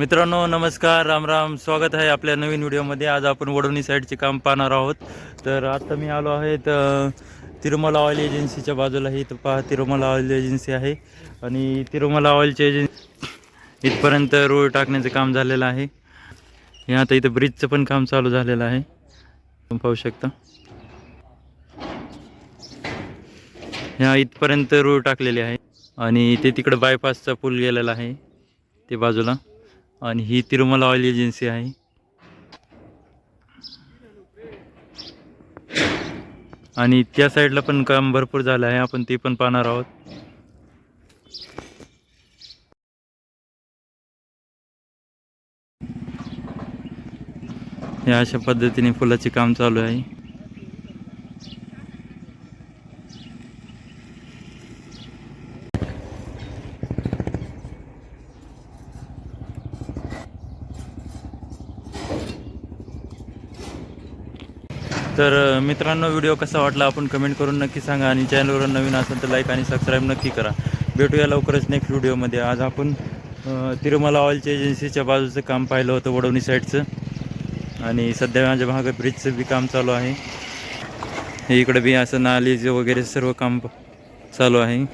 मित्रांनो नमस्कार राम राम स्वागत आहे आपल्या नवीन व्हिडिओमध्ये. आज आपण वडवणी साईडचे काम पाहणार आहोत. तर आत्ता मी आलो आहे तर तिरुमला ऑइल एजन्सीच्या बाजूला. ही पहा तिरुमला ऑइल एजन्सी आहे. आणि तिरुमला ऑइलची एजन्सी इथपर्यंत रोड टाकण्याचं काम झालेलं आहे. हे आता इथं ब्रिजचं पण काम चालू झालेलं आहे. तुम्ही पाहू शकता. ह्या इथपर्यंत रोड टाकलेली आहे. आणि ते तिकडं बायपासचा पूल गेलेला आहे ते बाजूला. आणि ही तिरुमला ऑइल एजन्सी आहे. आणि त्या साईडला पण काम भरपूर झालं आहे. आपण ते पण पाहणार आहोत. या अशा पद्धतीने फुलाचे काम चालू आहे. तर मित्रांनो व्हिडिओ कसा वाटला आपण कमेंट करून नक्की सांगा आणि चॅनलवर नवीन असेल तर लाईक आणि सबस्क्राईब नक्की करा. भेटूया लवकरच नेक्स्ट व्हिडिओमध्ये. आज आपण तिरुमला ऑइलच्या एजन्सीच्या बाजूचं काम पाहिलं होतं वडवणी साईडचं. आणि सध्या माझ्या भाग ब्रिजचं बी काम चालू आहे. इकडं बी असं नालीज वगैरे सर्व काम चालू आहे.